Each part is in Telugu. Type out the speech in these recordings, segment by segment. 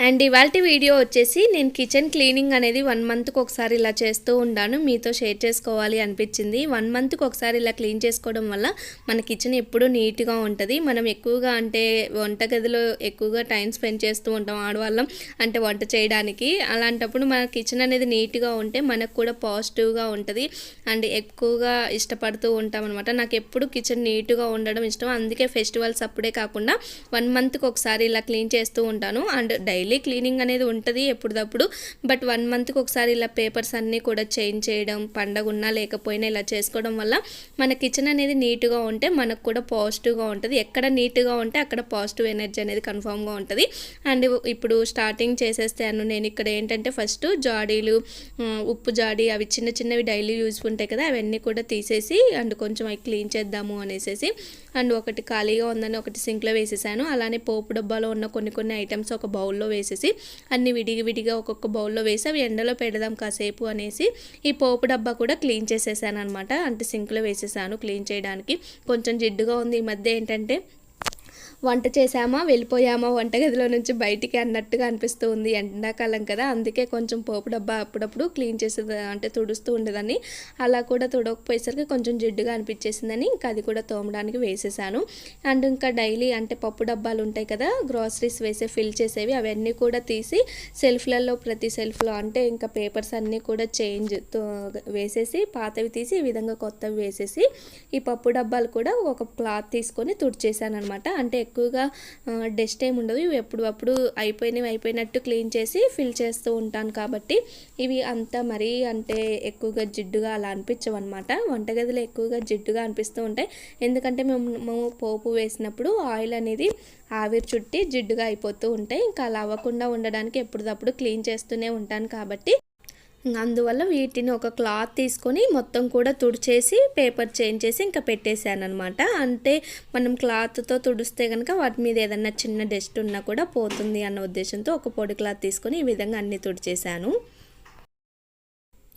అండ్ ఇవాళ వీడియో వచ్చేసి నేను కిచెన్ క్లీనింగ్ అనేది వన్ మంత్కి ఒకసారి ఇలా చేస్తూ ఉంటాను. మీతో షేర్ చేసుకోవాలి అనిపించింది. వన్ మంత్కి ఒకసారి ఇలా క్లీన్ చేసుకోవడం వల్ల మన కిచెన్ ఎప్పుడూ నీట్గా ఉంటుంది. మనం ఎక్కువగా అంటే వంటగదిలో ఎక్కువగా టైం స్పెండ్ చేస్తూ ఉంటాం ఆడవాళ్ళం అంటే వంట చేయడానికి. అలాంటప్పుడు మన కిచెన్ అనేది నీట్గా ఉంటే మనకు కూడా పాజిటివ్గా ఉంటుంది. అండ్ ఎక్కువగా ఇష్టపడుతూ ఉంటాం అనమాట నాకు ఎప్పుడు కిచెన్ నీట్గా ఉండడం ఇష్టం. అందుకే ఫెస్టివల్స్ అప్పుడే కాకుండా వన్ మంత్కి ఒకసారి ఇలా క్లీన్ చేస్తూ ఉంటాను. అండ్ డైలీ క్లీనింగ్ అనేది ఉంటుంది ఎప్పుడప్పుడు బట్ వన్ మంత్కి ఒకసారి ఇలా పేపర్స్ అన్నీ కూడా చేంజ్ చేయడం పండగ ఉన్నా లేకపోయినా ఇలా చేసుకోవడం వల్ల మన కిచెన్ అనేది నీట్గా ఉంటే మనకు కూడా పాజిటివ్గా ఉంటుంది. ఎక్కడ నీట్గా ఉంటే అక్కడ పాజిటివ్ ఎనర్జీ అనేది కన్ఫామ్గా ఉంటుంది. అండ్ ఇప్పుడు స్టార్టింగ్ చేసేస్తాను నేను ఇక్కడ ఏంటంటే ఫస్ట్ జాడీలు ఉప్పు జాడీ అవి చిన్న చిన్నవి డైలీ యూజ్ ఉంటాయి కదా అవన్నీ కూడా తీసేసి అండ్ కొంచెం అవి క్లీన్ చేద్దాము అనేసి అండ్ ఒకటి ఖాళీగా ఉందని ఒకటి సింక్లో వేసేసాను. అలానే పోపు డబ్బాలో ఉన్న కొన్ని కొన్ని ఐటమ్స్ ఒక బౌల్లో వేసేసి అన్ని విడిగి విడిగా ఒక్కొక్క బౌల్లో వేసి అవి ఎండలో పెడదాం కాసేపు అనేసి ఈ పోపు డబ్బా కూడా క్లీన్ చేసేసాను అనమాట అంటే సింక్లో వేసేసాను క్లీన్ చేయడానికి. కొంచెం జిడ్డుగా ఉంది ఈ మధ్య ఏంటంటే వంట చేసామా వెళ్ళిపోయామా వంటగదిలో నుంచి బయటికి అన్నట్టుగా అనిపిస్తూ ఉంది ఎండాకాలం కదా. అందుకే కొంచెం పోపు డబ్బా అప్పుడప్పుడు క్లీన్ చేసేది అంటే తుడుస్తూ ఉండదని అలా కూడా తుడకపోయేసరికి కొంచెం జిడ్డుగా అనిపించేసిందని ఇంకా అది కూడా తోమడానికి వేసేసాను. అండ్ ఇంకా డైలీ అంటే పప్పు డబ్బాలు ఉంటాయి కదా గ్రాసరీస్ వేసే ఫిల్ చేసేవి అవన్నీ కూడా తీసి సెల్ఫ్లలో ప్రతి సెల్ఫ్లో అంటే ఇంకా పేపర్స్ అన్నీ కూడా చేంజ్ వేసేసి పాతవి తీసి ఈ విధంగా కొత్తవి వేసేసి ఈ పప్పు డబ్బాలు కూడా ఒక క్లాత్ తీసుకొని తుడిచేసాను అనమాట అంటే ఎక్కువగా డస్ట్ ఏమి ఉండదు. ఇవి ఎప్పుడు అప్పుడు అయిపోయినవి అయిపోయినట్టు క్లీన్ చేసి ఫిల్ చేస్తూ ఉంటాను కాబట్టి ఇవి అంత మరీ అంటే ఎక్కువగా జిడ్డుగా అలా అనిపించవు అనమాట వంటగదిలో ఎక్కువగా జిడ్డుగా అనిపిస్తూ ఉంటాయి. ఎందుకంటే మేము మేము పోపు వేసినప్పుడు ఆయిల్ అనేది ఆవిరి చుట్టి జిడ్డుగా అయిపోతూ ఉంటాయి. ఇంకా అలా అవ్వకుండా ఉండడానికి ఎప్పటికప్పుడు క్లీన్ చేస్తూనే ఉంటాను కాబట్టి అందువల్ల వీటిని ఒక క్లాత్ తీసుకొని మొత్తం కూడా తుడిచేసి పేపర్ చేంజ్ చేసి ఇంకా పెట్టేశానమాట అంటే మనం క్లాత్తో తుడిస్తే కనుక వాటి మీద ఏదన్నా చిన్న డస్ట్ ఉన్నా కూడా పోతుంది అన్న ఉద్దేశంతో ఒక పొడి క్లాత్ తీసుకొని ఈ విధంగా అన్ని తుడిచేశాను.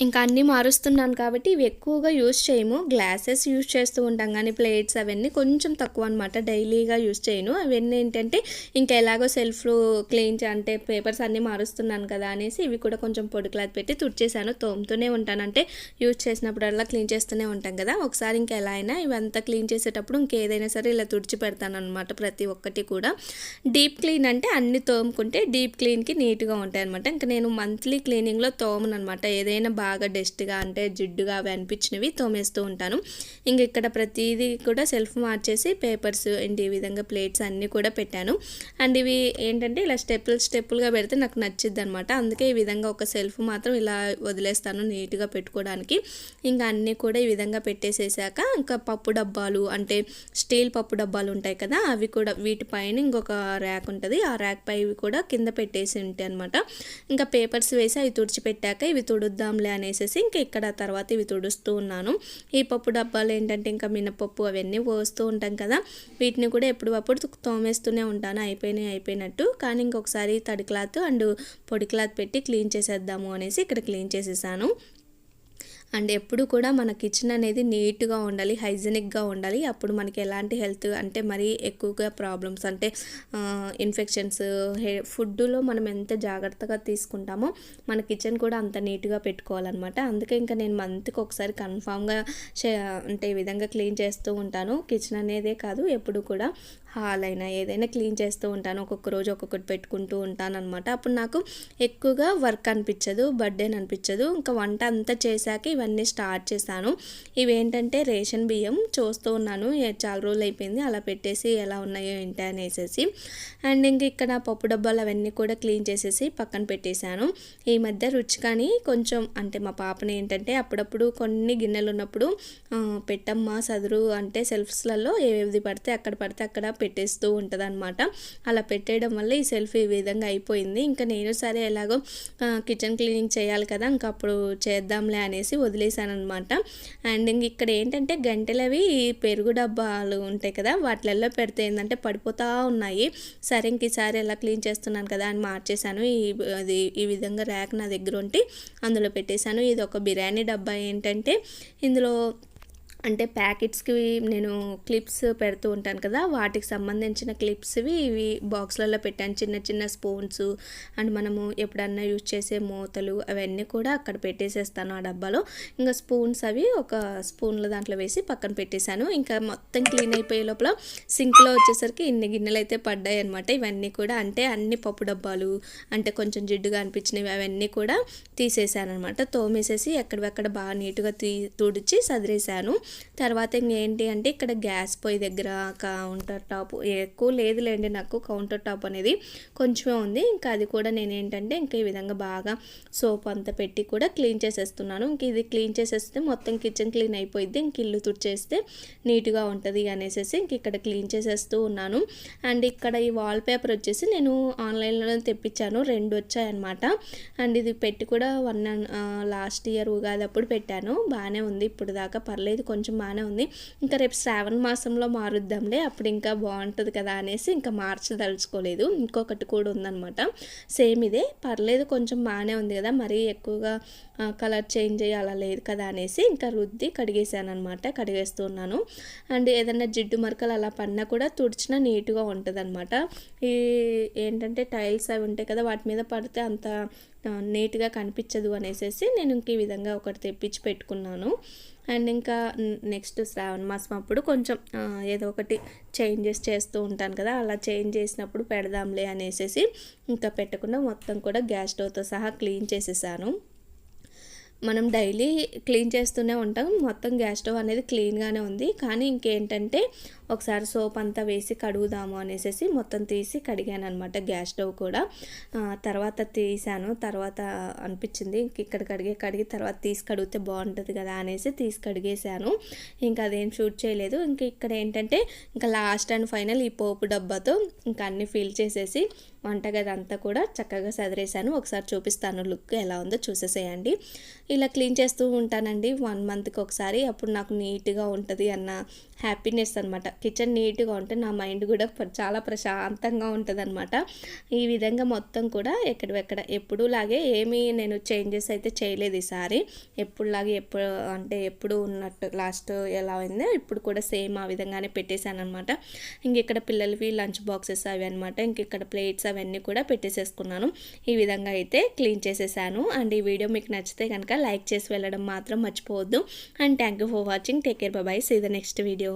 ఇంకా అన్నీ మారుస్తున్నాను కాబట్టి ఇవి ఎక్కువగా యూజ్ చేయము. గ్లాసెస్ యూజ్ చేస్తూ ఉంటాం కానీ ప్లేట్స్ అవన్నీ కొంచెం తక్కువ అనమాట డైలీగా యూజ్ చేయను. అవన్నీ ఏంటంటే ఇంకా ఎలాగో సెల్ఫ్ క్లీన్ అంటే పేపర్స్ అన్నీ మారుస్తున్నాను కదా అనేసి ఇవి కూడా కొంచెం పొడి క్లాత్ పెట్టి తుడిచేసాను తోముతూనే ఉంటాను. అంటే యూజ్ చేసినప్పుడల్లా క్లీన్ చేస్తూనే ఉంటాం కదా. ఒకసారి ఇంకా ఎలా అయినా ఇవంతా క్లీన్ చేసేటప్పుడు ఇంకేదైనా సరే ఇలా తుడిచి పెడతాను అనమాట ప్రతి ఒక్కటి కూడా. డీప్ క్లీన్ అంటే అన్ని తోముకుంటే డీప్ క్లీన్కి నీట్గా ఉంటాయి అనమాట ఇంకా నేను మంత్లీ క్లీనింగ్లో తోమను అనమాట ఏదైనా బాగా బాగా డస్ట్గా అంటే జిడ్డుగా అవి అనిపించినవి తోమేస్తూ ఉంటాను. ఇంక ఇక్కడ ప్రతిదీ కూడా సెల్ఫ్ మార్చేసి పేపర్స్ అండ్ ఈ విధంగా ప్లేట్స్ అన్నీ కూడా పెట్టాను. అండ్ ఇవి ఏంటంటే ఇలా స్టెప్పులు స్టెప్పులుగా పెడితే నాకు నచ్చిద్ది అనమాట అందుకే ఈ విధంగా ఒక సెల్ఫ్ మాత్రం ఇలా వదిలేస్తాను నీట్గా పెట్టుకోవడానికి ఇంకా అన్నీ కూడా ఈ విధంగా పెట్టేసేసాక ఇంకా పప్పు డబ్బాలు అంటే స్టీల్ పప్పు డబ్బాలు ఉంటాయి కదా అవి కూడా వీటిపైన ఇంకొక ర్యాక్ ఉంటుంది. ఆ ర్యాక్ పై కూడా కింద పెట్టేసి ఉంటాయి అనమాట ఇంకా పేపర్స్ వేసి అవి తుడిచిపెట్టాక ఇవి తుడుద్దాంలే అనేసి ఇంకా ఇక్కడ తర్వాత ఇవి తుడుస్తూ ఉన్నాను. ఈ పప్పు డబ్బాలు ఏంటంటే ఇంకా మినపప్పు అవన్నీ పోస్తూ ఉంటాం కదా. వీటిని కూడా ఎప్పుడప్పుడు తోమేస్తూనే ఉంటాను. అయిపోయినాయి అయిపోయినట్టు. కానీ ఇంకొకసారి తడి క్లాత్ అండ్ పొడి క్లాత్ పెట్టి క్లీన్ చేసేద్దాము అనేసి ఇక్కడ క్లీన్ చేసేసాను. అండ్ ఎప్పుడు కూడా మన కిచెన్ అనేది నీట్గా ఉండాలి హైజీనిక్గా ఉండాలి. అప్పుడు మనకి ఎలాంటి హెల్త్ అంటే మరీ ఎక్కువగా ప్రాబ్లమ్స్ అంటే ఇన్ఫెక్షన్స్ ఫుడ్లో మనం ఎంత జాగ్రత్తగా తీసుకుంటామో మన కిచెన్ కూడా అంత నీట్గా పెట్టుకోవాలన్నమాట. అందుకే ఇంకా నేను మంత్కి ఒకసారి కన్ఫామ్గా అంటే ఈ విధంగా క్లీన్ చేస్తూ ఉంటాను. కిచెన్ అనేదే కాదు ఎప్పుడు కూడా హాల్ అయినా ఏదైనా క్లీన్ చేస్తూ ఉంటాను. ఒక్కొక్క రోజు ఒక్కొక్కటి పెట్టుకుంటూ ఉంటాను అనమాట అప్పుడు నాకు ఎక్కువగా వర్క్ అనిపించదు బర్త్డేని అనిపించదు. ఇంకా వంట అంతా చేశాక ఇవన్నీ స్టార్ట్ చేశాను. ఇవి ఏంటంటే రేషన్ బియ్యం చూస్తూ ఉన్నాను. చాలా రోజులు అయిపోయింది. అలా పెట్టేసి ఎలా ఉన్నాయో ఏంటి అనేసి అండ్ ఇంక ఇక్కడ పప్పు డబ్బాలు అవన్నీ కూడా క్లీన్ చేసేసి పక్కన పెట్టేశాను. ఈ మధ్య రుచి కానీ కొంచెం అంటే మా పాపని ఏంటంటే అప్పుడప్పుడు కొన్ని గిన్నెలు ఉన్నప్పుడు పెట్టమ్మా సదురు అంటే సెల్ఫ్స్లలో ఏది పడితే అక్కడ పడితే అక్కడ పెట్టేస్తూ ఉంటుంది అనమాట అలా పెట్టేయడం వల్ల ఈ సెల్ఫ్ ఈ విధంగా అయిపోయింది. ఇంకా నేను సరే ఎలాగో కిచెన్ క్లీనింగ్ చేయాలి కదా ఇంకా అప్పుడు చేద్దాంలే అనేసి వదిలేసాను అనమాట అండ్ ఇంక ఇక్కడ ఏంటంటే గంటలవి పెరుగు డబ్బాలు ఉంటాయి కదా వాటిలలో పెడితే ఏంటంటే పడిపోతూ ఉన్నాయి. సరే ఇంక ఈసారి ఎలా క్లీన్ చేస్తున్నాను కదా అని మార్చేశాను. ఈ అది ఈ విధంగా ర్యాక్ నా దగ్గర ఉంటే అందులో పెట్టేశాను. ఇది ఒక బిర్యానీ డబ్బా ఏంటంటే ఇందులో అంటే ప్యాకెట్స్కి నేను క్లిప్స్ పెడుతూ ఉంటాను కదా వాటికి సంబంధించిన క్లిప్స్వి ఇవి బాక్స్లలో పెట్టాను. చిన్న చిన్న స్పూన్స్ అండ్ మనము ఎప్పుడన్నా యూజ్ చేసే మూతలు అవన్నీ కూడా అక్కడ పెట్టేసేస్తాను ఆ డబ్బాలో. ఇంకా స్పూన్స్ అవి ఒక స్పూన్ల దాంట్లో వేసి పక్కన పెట్టేశాను. ఇంకా మొత్తం క్లీన్ అయిపోయే లోపల సింక్లో వచ్చేసరికి ఇన్ని గిన్నెలు అయితే పడ్డాయి అనమాట ఇవన్నీ కూడా అంటే అన్ని పప్పు డబ్బాలు అంటే కొంచెం జిడ్డుగా అనిపించినవి అవన్నీ కూడా తీసేసాను అనమాట తోమేసేసి ఎక్కడెక్కడ బాగా నీట్గా తీ తుడిచి సదిరేశాను. తర్వాత ఇంకేంటి అంటే ఇక్కడ గ్యాస్ పొయ్యి దగ్గర కౌంటర్ టాప్ ఎక్కువ లేదులేండి నాకు కౌంటర్ టాప్ అనేది కొంచెమే ఉంది. ఇంకా అది కూడా నేను ఏంటంటే ఇంకా ఈ విధంగా బాగా సోప్ అంతా పెట్టి కూడా క్లీన్ చేసేస్తున్నాను. ఇంక ఇది క్లీన్ చేసేస్తే మొత్తం కిచెన్ క్లీన్ అయిపోయింది ఇంక ఇల్లు తుడిచేస్తే నీట్గా ఉంటుంది అనేసి ఇంక ఇక్కడ క్లీన్ చేసేస్తూ ఉన్నాను. అండ్ ఇక్కడ ఈ వాల్ పేపర్ వచ్చేసి నేను ఆన్లైన్లో తెప్పించాను. రెండు వచ్చాయన్నమాట. అండ్ ఇది పెట్టి కూడా వన్ లాస్ట్ ఇయర్ ఉగాది అప్పుడు పెట్టాను. బాగానే ఉంది. ఇప్పుడు దాకా పర్లేదు. కొంచెం కొంచెం బాగానే ఉంది. ఇంకా రేపు శ్రావణ మాసంలో మారుద్దాంలే అప్పుడు ఇంకా బాగుంటుంది కదా అనేసి ఇంకా మార్చదలుచుకోలేదు ఇంకొకటి కూడా ఉందన్నమాట. సేమ్ ఇదే పర్లేదు కొంచెం బాగానే ఉంది కదా మరీ ఎక్కువగా కలర్ చేంజ్ అయ్యి అలా లేదు కదా అనేసి ఇంకా రుద్ది కడిగేసాను అనమాట కడిగేస్తున్నాను అండ్ ఏదైనా జిడ్డు మరకలు అలా పడినా కూడా తుడిచినా నీట్గా ఉంటుంది అనమాట ఈ ఏంటంటే టైల్స్ అవి ఉంటాయి కదా వాటి మీద పడితే అంత నీట్గా కనిపించదు అనేసి నేను ఇంక ఈ విధంగా ఒకటి తెప్పించి పెట్టుకున్నాను. అండ్ ఇంకా నెక్స్ట్ శ్రావణ మాసం అప్పుడు కొంచెం ఏదో ఒకటి చేంజెస్ చేస్తూ ఉంటాను కదా అలా చేంజ్ చేసినప్పుడు పెడదాంలే అనేసి ఇంకా పెట్టకుండా మొత్తం కూడా గ్యాస్ స్టవ్తో సహా క్లీన్ చేసేసాను. మనం డైలీ క్లీన్ చేస్తూనే ఉంటాం మొత్తం గ్యాస్ స్టవ్ అనేది క్లీన్గానే ఉంది. కానీ ఇంకేంటంటే ఒకసారి సోప్ అంతా వేసి కడుగుదాము అనేసి మొత్తం తీసి కడిగాను అనమాట గ్యాస్ స్టవ్ కూడా. తర్వాత తీసాను తర్వాత అనిపించింది ఇక్కడ కడిగే కడిగి తర్వాత తీసి కడిగితే బాగుంటుంది కదా అనేసి తీసి కడిగేశాను ఇంకా అదేం షూట్ చేయలేదు. ఇంకా ఇక్కడ ఏంటంటే ఇంకా లాస్ట్ అండ్ ఫైనల్ ఈ పోపు డబ్బాతో ఇంకా అన్ని ఫిల్ చేసేసి వంటగది అంతా కూడా చక్కగా సదిరేసాను. ఒకసారి చూపిస్తాను లుక్ ఎలా ఉందో చూసేసేయండి. ఇలా క్లీన్ చేస్తూ ఉంటానండి వన్ మంత్కి ఒకసారి. అప్పుడు నాకు నీట్గా ఉంటుంది అన్న హ్యాపీనెస్ అనమాట కిచెన్ నీట్గా ఉంటే నా మైండ్ కూడా చాలా ప్రశాంతంగా ఉంటుంది అనమాట ఈ విధంగా మొత్తం కూడా ఎక్కడెక్కడ ఎప్పుడు లాగే ఏమీ నేను చేంజెస్ అయితే చేయలేదు ఈసారి. ఎప్పుడులాగే ఎప్పుడు అంటే ఎప్పుడు ఉన్నట్టు లాస్ట్ ఎలా అయిందో ఇప్పుడు కూడా సేమ్ ఆ విధంగానే పెట్టేశాను అనమాట ఇంక ఇక్కడ పిల్లలవి లంచ్ బాక్సెస్ అవి అనమాట ఇంక ఇక్కడ ప్లేట్స్ అవన్నీ కూడా పెట్టేసేసుకున్నాను. ఈ విధంగా అయితే క్లీన్ చేసేసాను. అండ్ ఈ వీడియో మీకు నచ్చితే కనుక లైక్ చేసి వెళ్ళడం మాత్రం మర్చిపోవద్దు. And thank you for watching. Take care. Bye. See the next video.